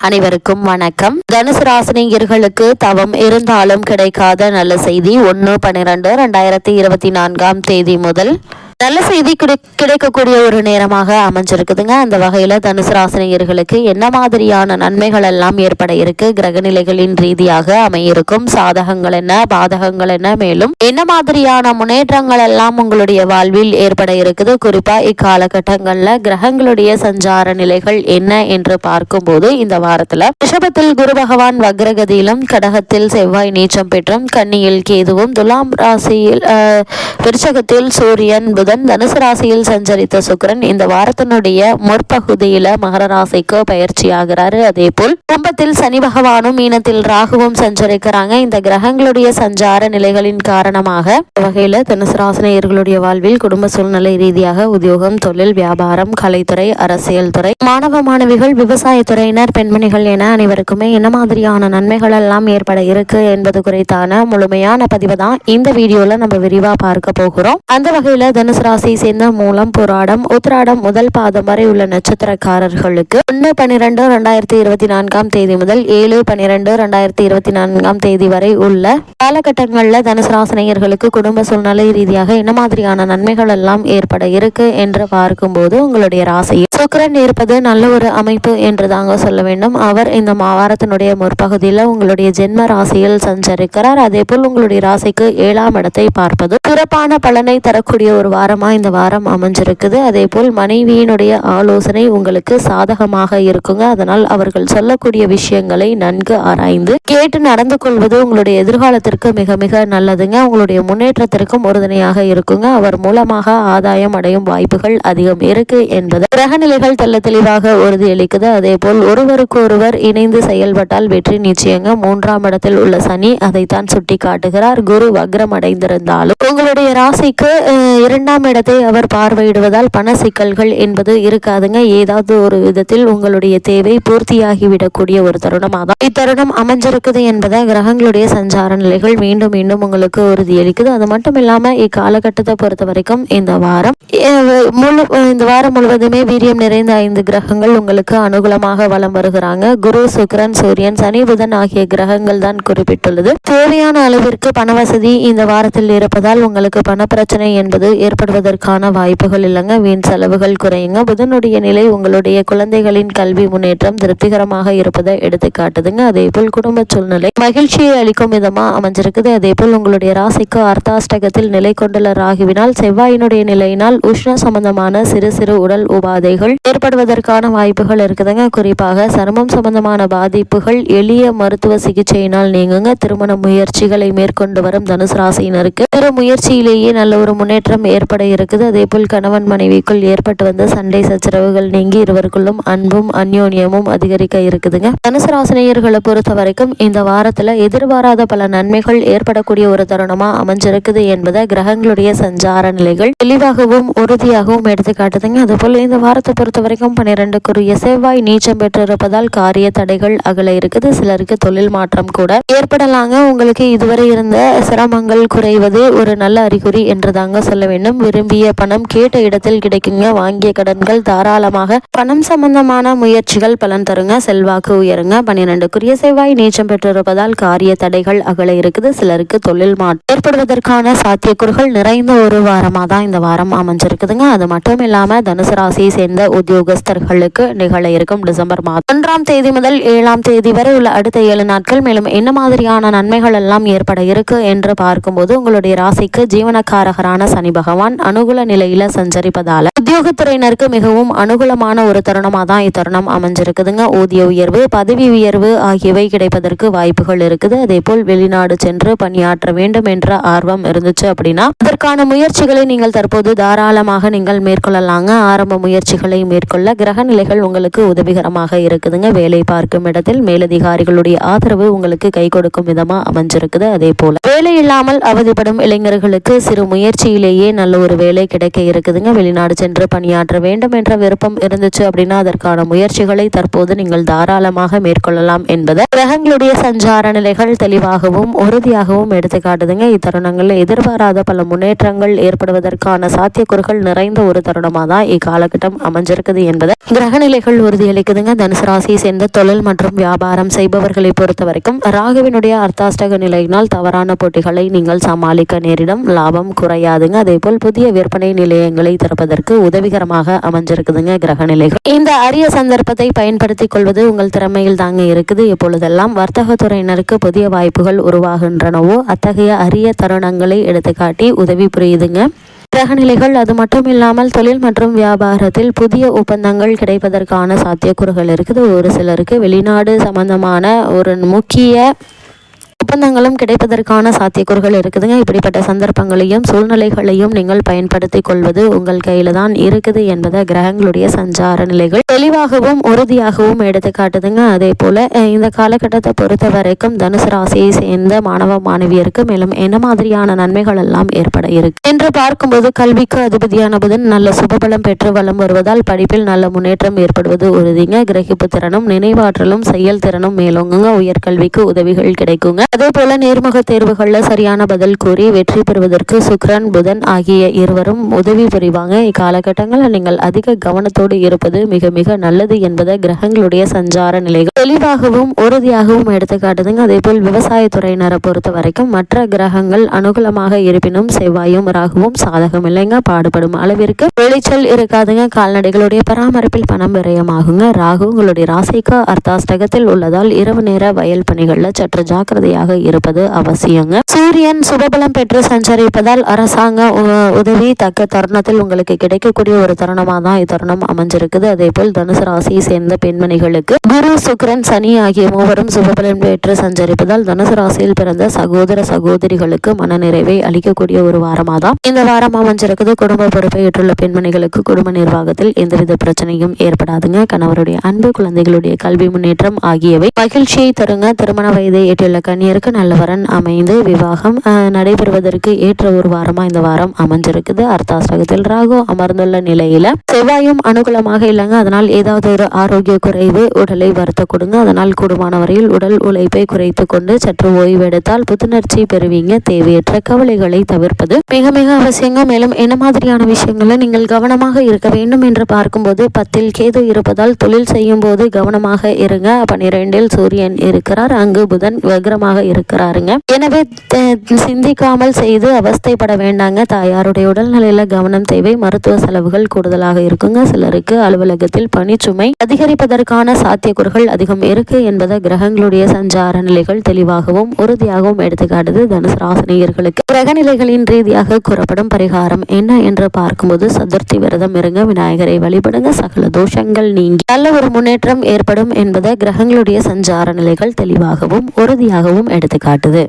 அனைவருக்கும் வணக்கம். தனுசு ராசினியர்களுக்கு தவம் இருந்தாலும் கிடைக்காத நல்ல செய்தி ஒன்று பன்னிரண்டு ரெண்டாயிரத்தி இருபத்தி நான்காம் தேதி முதல் நல்ல செய்தி கிடை கிடைக்கக்கூடிய ஒரு நேரமாக அமைஞ்சிருக்குதுங்க. அந்த வகையில் தனுசு ராசினியர்களுக்கு என்ன மாதிரியான நன்மைகள் எல்லாம் ஏற்பட இருக்கு? கிரகநிலைகளின் ரீதியாக அமையிருக்கும் சாதகங்கள் என்ன? பாதகங்கள் என்ன? மேலும் என்ன மாதிரியான முன்னேற்றங்கள் எல்லாம் உங்களுடைய வாழ்வில் ஏற்பட இருக்குது? குறிப்பா இக்காலகட்டங்களில் கிரகங்களுடைய சஞ்சார நிலைகள் என்ன என்று பார்க்கும்போது இந்த வாரத்துல ரிஷபத்தில் குரு பகவான் வக்ரகதியிலும் கடகத்தில் செவ்வாய் நீச்சம் பெற்றும் கன்னியில் கேதுவும் துலாம் ராசியில் விருச்சகத்தில் சூரியன் புதன் தனுசு ராசியில் சஞ்சரித்த சுக்கிரன் இந்த வாரத்தினுடைய முற்பகுதியில மகர ராசிக்கு பயிற்சி ஆகிறாரு அதே போல் கும்பத்தில் சனி பகவானும் மீனத்தில் ராகுவும் சஞ்சரிக்கிறாங்க. இந்த கிரகங்களுடைய சஞ்சார நிலைகளின் காரணமாக வகையில தனுசு ராசினியர்களுடைய வாழ்வில் குடும்ப சூழ்நிலை ரீதியாக உத்தியோகம் தொழில் வியாபாரம் கலைத்துறை அரசியல் துறை மாணவ மாணவிகள் விவசாயத்துறையினர் பெண்மணிகள் என அனைவருக்குமே என்ன மாதிரியான நன்மைகள் எல்லாம் ஏற்பட இருக்கு என்பது குறித்தான முழுமையான பதிவு தான் இந்த வீடியோல நம்ம விரிவா பார்க்க போகிறோம். அந்த வகையில தனுசு ராசியை சேர்ந்த மூலம் புராடம் உத்திராடம் முதல் பாதம் வரை உள்ள நட்சத்திரக்காரர்களுக்கு ஒன்று பன்னிரெண்டு ரெண்டாயிரத்தி இருபத்தி நான்காம் தேதி முதல் ஏழு பன்னிரெண்டு ரெண்டாயிரத்தி இருபத்தி நான்காம் தேதி வரை உள்ள காலகட்டங்களில் தனுசு ராசினியர்களுக்கு குடும்ப சூழ்நிலை ரீதியாக என்ன மாதிரியான நன்மைகள் எல்லாம் ஏற்பட இருக்கு என்று பார்க்கும்போது உங்களுடைய ராசியில் சுக்கிரன் இருப்பது நல்ல ஒரு அமைப்பு என்று தாங்க சொல்ல வேண்டும். அவர் இந்த வாரத்தினுடைய முற்பகுதியில் உங்களுடைய ஜென்ம ராசியில் சஞ்சரிக்கிறார். அதே போல் உங்களுடைய ராசிக்கு ஏழாம் இடத்தை பார்ப்பது சிறப்பான பலனை தரக்கூடிய ஒரு வாரம் இந்த வாரம் அமைஞ்சிருக்குது. அதே போல் மனைவியினுடைய ஆலோசனை உங்களுக்கு சாதகமாக இருக்குங்க. அதனால் அவர்கள் சொல்லக்கூடிய விஷயங்களை நன்கு ஆராய்ந்து கேட்டு நடந்து கொள்வது உங்களுடைய எதிர்காலத்திற்கு மிக மிக நல்லதுங்க. உங்களுடைய முன்னேற்றத்திற்கும் உறுதுணையாக இருக்குங்க. அவர் மூலமாக ஆதாயம் அடையும் வாய்ப்புகள் அதிகம் இருக்கு என்பது கிரகநிலைகள் தெல்ல தெளிவாக உறுதியளிக்குது அதே போல் ஒருவருக்கு ஒருவர் இணைந்து செயல்பட்டால் வெற்றி நிச்சயங்க. மூன்றாம் இடத்தில் உள்ள சனி அதைத்தான் சுட்டி காட்டுகிறார் குரு வக்ரம் அடைந்திருந்தாலும் உங்களுடைய ராசிக்கு இரண்டாம் இரண்டாம் இடத்தை அவர் பார்வையிடுவதால் பண சிக்கல்கள் என்பது இருக்காதுங்க. ஏதாவது ஒரு விதத்தில் உங்களுடைய தேவை பூர்த்தியாகிவிடக்கூடிய ஒரு தருணமாக தான் இத்தருணம் அமைஞ்சிருக்குது என்பதை கிரகங்களுடைய சஞ்சார நிலைகள் மீண்டும் மீண்டும் உங்களுக்கு உறுதியளிக்குது. அது மட்டும் இல்லாம இக்காலகட்டத்தை பொறுத்த வரைக்கும் இந்த வாரம் முழு இந்த வாரம் முழுவதுமே வீரியம் நிறைந்த ஐந்து கிரகங்கள் உங்களுக்கு அனுகூலமாக வலம் வருகிறாங்க. குரு சுக்ரன் சூரியன் சனி புதன் ஆகிய கிரகங்கள் தான் குறிப்பிட்டுள்ளது. தேவையான அளவிற்கு பண வசதி இந்த வாரத்தில் இருப்பதால் உங்களுக்கு பண பிரச்சனை என்பது ஏற்படுவதற்கான வாய்ப்புகள் இல்லைங்க. வீண் செலவுகள் குறையுங்க. புதனுடைய நிலை உங்களுடைய குழந்தைகளின் கல்வி முன்னேற்றம் திருப்திகரமாக இருப்பதை எடுத்து காட்டுதுங்க அதே போல் குடும்ப சூழ்நிலை மகிழ்ச்சியை அளிக்கும் விதமா அமைஞ்சிருக்குது. அதே போல் உங்களுடைய ராசிக்கு அர்த்தாஷ்டகத்தில் நிலை கொண்டுள்ள ராகுவினால் செவ்வாயினுடைய நிலையினால் உஷ்ண சம்பந்தமான சிறு சிறு உடல் உபாதைகள் ஏற்படுவதற்கான வாய்ப்புகள் இருக்குதுங்க. குறிப்பாக சருமம் சம்பந்தமான பாதிப்புகள் எளிய மருத்துவ சிகிச்சையினால் நீங்குங்க. திருமண முயற்சிகளை மேற்கொண்டு வரும் தனுசு ராசியினருக்கு பிற முயற்சியிலேயே நல்ல ஒரு முன்னேற்றம் ஏற்பட இருக்குது. அதேபோல் கணவன் மனைவிக்குள் ஏற்பட்டு வந்த சண்டை சச்சரவுகள் நீங்கி இருவருக்குள்ளும் அன்பும் அந்யோன்யமும் அதிகரிக்க இருக்குதுங்க. தனுசு ராசினியர்களை பொறுத்த வரைக்கும் இந்த வாரத்துல எதிர்பாராத பல நன்மைகள் ஏற்படக்கூடிய ஒரு தருணமா அமைஞ்சிருக்குது என்பதை கிரகங்களுடைய சஞ்சார நிலைகள் தெளிவாகவும் உறுதியாகவும் எடுத்து காட்டுதுங்க. அதுபோல் இந்த வாரத்தை பொறுத்த வரைக்கும் பன்னிரெண்டுக்குரிய செவ்வாய் நீச்சம் பெற்றிருப்பதால் காரிய தடைகள் அகல இருக்குது. சிலருக்கு தொழில் மாற்றம் கூட ஏற்படலாங்க. உங்களுக்கு இதுவரை இருந்த சிரமங்கள் குறைவது ஒரு நல்ல அறிகுறி என்று தாங்க சொல்ல வேண்டும். விரும்பிய பணம் கேட்ட இடத்தில் கிடைக்குங்க. வாங்கிய கடன்கள் தாராளமாக பணம் சம்பந்தமான முயற்சிகள் பலன் தருங்க. செல்வாக்கு உயருங்க. பன்னிரெண்டுக்குரிய செவ்வாய் நீச்சம் பெற்றிருப்பதால் காரிய தடைகள் அகல இருக்குது. சிலருக்கு தொழில் மாற்றம் ஏற்படுவதற்கான சாத்தியக்கூறுகள் நிறைந்த ஒரு வாரமாக தான் இந்த வாரம் அமைஞ்சிருக்குதுங்க. அது மட்டும் இல்லாம தனுசு ராசியை சேர்ந்த உத்தியோகஸ்தர்களுக்கு நிகழ இருக்கும் டிசம்பர் மாதம் ஒன்றாம் தேதி முதல் ஏழாம் தேதி வரை உள்ள அடுத்த ஏழு நாட்கள் மேலும் என்ன மாதிரியான நன்மைகள் எல்லாம் ஏற்பட இருக்கு என்று பார்க்கும்போது உங்களுடைய ராசிக்கு ஜீவனக்காரகரான சனி பகவான் அனுகூல நிலையில சஞ்சரிப்பதால உத்தியோகத்துறையினருக்கு மிகவும் அனுகூலமான ஒரு தருணமாக தான் இத்தருணம் அமைஞ்சிருக்குதுங்க. ஊதிய உயர்வு பதவி உயர்வு ஆகியவை கிடைப்பதற்கு வாய்ப்புகள் இருக்குது. அதே போல் வெளிநாடு சென்று பணியாற்ற வேண்டும் என்ற ஆர்வம் இருந்துச்சு அப்படின்னா அதற்கான முயற்சிகளை நீங்கள் தற்போது தாராளமாக நீங்கள் மேற்கொள்ளலாங்க. ஆரம்ப முயற்சிகளை மேற்கொள்ள கிரக நிலைகள் உங்களுக்கு உதவிகரமாக இருக்குதுங்க. வேலை பார்க்கும் இடத்தில் மேலதிகாரிகளுடைய ஆதரவு உங்களுக்கு கை கொடுக்கும் விதமா அமைஞ்சிருக்குது. அதே போல வேலை இல்லாமல் அவதிப்படும் இளைஞர்களுக்கு சிறு முயற்சியிலேயே நல்ல ஒரு வேலை கிடைக்க இருக்குதுங்க. வெளிநாடு சென்று பணியாற்ற வேண்டும் என்ற விருப்பம் இருந்துச்சு அப்படின்னா அதற்கான முயற்சிகளை தற்போது நீங்கள் தாராளமாக மேற்கொள்ளலாம் என்பதை கிரகங்களுடைய சஞ்சார நிலைகள் தெளிவாகவும் உறுதியாகவும் எடுத்துக்காட்டுதுங்க. இத்தருணங்களில் எதிர்பாராத பல முன்னேற்றங்கள் ஏற்படுவதற்கான சாத்தியக்கூறுகள் நிறைந்த ஒரு தருணமாக தான் இக்காலகட்டம் அமைஞ்சிருக்குது என்பதை கிரகநிலைகள் உறுதியளிக்குதுங்க. தனுசு ராசியை சேர்ந்த தொழில் மற்றும் வியாபாரம் செய்பவர்களை பொறுத்த வரைக்கும் ராகுவினுடைய அர்த்தாஷ்டக நிலையினால் தவறான போட்டிகளை நீங்கள் சமாளிக்க நேரிடும். லாபம் குறையாதுங்க. அதே போல் புதிய விற்பனை நிலையங்களை திறப்பதற்கு உதவிகரமாக அமைஞ்சிருக்குதுங்க கிரகநிலைகள் இந்த அரிய சந்தர்ப்பத்தை பயன்படுத்திக் கொள்வது உங்கள் திறமையில் தாங்க இருக்குது. இப்பொழுதெல்லாம் வர்த்தகத்துறையினருக்கு புதிய வாய்ப்புகள் உருவாகின்றனவோ அத்தகைய அரிய தருணங்களை எடுத்துக்காட்டி உதவி புரியுதுங்க. கிரகநிலைகள் அது மட்டும் இல்லாமல் தொழில் மற்றும் வியாபாரத்தில் புதிய ஒப்பந்தங்கள் கிடைப்பதற்கான சாத்தியக்கூறுகள் இருக்குது. ஒரு சிலருக்கு வெளிநாடு சம்பந்தமான ஒரு முக்கிய ஒப்பந்தங்களும் கிடைப்பதற்கான சாத்தியக்கூறுகள் இருக்குதுங்க. இப்படிப்பட்ட சந்தர்ப்பங்களையும் சூழ்நிலைகளையும் நீங்கள் பயன்படுத்திக் கொள்வது உங்கள் கையில தான் இருக்குது என்பதை கிரகங்களுடைய சஞ்சார நிலைகள் தெளிவாகவும் உறுதியாகவும் எடுத்து காட்டுதுங்க. அதே போல இந்த காலகட்டத்தை பொறுத்த வரைக்கும் தனுசு ராசியை சேர்ந்த மாணவ மாணவியருக்கு மேலும் என்ன மாதிரியான நன்மைகள் எல்லாம் ஏற்பட இருக்கு? என்று பார்க்கும்போது கல்விக்கு அதிபதியான புதன் நல்ல சுபபலம் பெற்று வளம் வருவதால் படிப்பில் நல்ல முன்னேற்றம் ஏற்படுவது உறுதிங்க. கிரகிப்பு திறனும் நினைவாற்றலும் செயல் திறனும் மேலோங்குங்க. உயர்கல்விக்கு உதவிகள் கிடைக்குங்க. அதே போல நேர்முக தேர்வுகளில் சரியான பதில் கூறி வெற்றி பெறுவதற்கு சுக்ரன் புதன் ஆகிய இருவரும் உதவி புரிவாங்க. இக்காலகட்டங்களில் நீங்கள் அதிக கவனத்தோடு இருப்பது மிக மிக நல்லது என்பதை கிரகங்களுடைய சஞ்சார நிலைகள் தெளிவாகவும் உறுதியாகவும் எடுத்துக்காட்டுதுங்க அதே போல் விவசாயத்துறையினரை பொறுத்த வரைக்கும் மற்ற கிரகங்கள் அனுகூலமாக இருப்பினும் செவ்வாயும் ராகுவும் சாதகம் இல்லைங்க. பாடுபடும் அளவிற்கு விளைச்சல் இருக்காதுங்க. கால்நடைகளுடைய பராமரிப்பில் பணம் விரயமாகுங்க. ராகு உங்களுடைய ராசிக்கு அர்த்தாஷ்டகத்தில் உள்ளதால் இரவு நேர வயல் பணிகளில் சற்று ஜாக்கிரதையாக உதவியாக இருப்பது அவசியங்க. சூரியன் சுபபலம் பெற்று சஞ்சரிப்பதால் அரசாங்க உதவி தக்க தருணத்தில் உங்களுக்கு கிடைக்கக்கூடிய ஒரு தருணமாக தான் இத்தருணம் அமைஞ்சிருக்குது. அதே போல் தனுசு ராசியை சேர்ந்த பெண்மணிகளுக்கு குரு சுக்கரன் சனி ஆகிய மூவரும் சுபபலம் பெற்று சஞ்சரிப்பதால் தனுசு ராசியில் பிறந்த சகோதர சகோதரிகளுக்கு மனநிறைவை அளிக்கக்கூடிய ஒரு வாரமாக தான் இந்த வாரம் அமைஞ்சிருக்குது. குடும்ப பொறுப்பை ஏற்றுள்ள பெண்மணிகளுக்கு குடும்ப நிர்வாகத்தில் எந்தவித பிரச்சனையும் ஏற்படாதுங்க. கணவருடைய அன்பு குழந்தைகளுடைய கல்வி முன்னேற்றம் ஆகியவை மகிழ்ச்சியை தருங்க. திருமண வயதை ஏற்றுள்ள கன்னிய கன்னியருக்கு நல்ல வரன் அமைந்து விவாகம் நடைபெறுவதற்கு ஏற்ற ஒரு வாரமா இந்த வாரம் அமைஞ்சிருக்குது. அர்த்தாசகத்தில் ராகு அமர்ந்துள்ள நிலையில செவ்வாயும் அனுகூலமாக இல்லைங்க. அதனால் ஏதாவது ஒரு ஆரோக்கிய குறைவு உடலை வருத்த கொடுங்க. அதனால் கூடுமான வரையில் உடல் உழைப்பை குறைத்து கொண்டு சற்று ஓய்வெடுத்தால் புத்துணர்ச்சி பெறுவீங்க. தேவையற்ற கவலைகளை தவிர்ப்பது மிக மிக அவசியங்க. மேலும் என்ன மாதிரியான விஷயங்களை நீங்கள் கவனமாக இருக்க வேண்டும் என்று பார்க்கும்போது பத்தில் கேது இருப்பதால் தொழில் செய்யும் போது கவனமாக இருங்க. பனிரெண்டில் சூரியன் இருக்கிறார். அங்கு புதன் வக்ரமாக இருக்கிறாருங்க. எனவே சிந்திக்காமல் செய்து அவஸ்தைப்பட வேண்டாங்க. தாயாருடைய உடல்நிலையில கவனம் தேவை மருத்துவ செலவுகள் கூடுதலாக இருக்குங்க. சிலருக்கு அலுவலகத்தில் பணிச்சுமை அதிகரிப்பதற்கான சாத்தியக்கூறுகள் அதிகம் இருக்கு என்பதை கிரகங்களுடைய சஞ்சார நிலைகள் தெளிவாகவும் உறுதியாகவும் எடுத்துக்காட்டுது தனுசு ராசினியர்களுக்கு. கிரகநிலைகளின் ரீதியாக கூறப்படும் பரிகாரம் என்ன என்று பார்க்கும்போது சதுர்த்தி விரதம் இருங்க விநாயகரை வழிபடுங்க சகல தோஷங்கள் நீங்கி. நல்ல ஒரு முன்னேற்றம் ஏற்படும் என்பதை கிரகங்களுடைய சஞ்சார நிலைகள் தெளிவாகவும் உறுதியாகவும் எடுத்து காட்டுது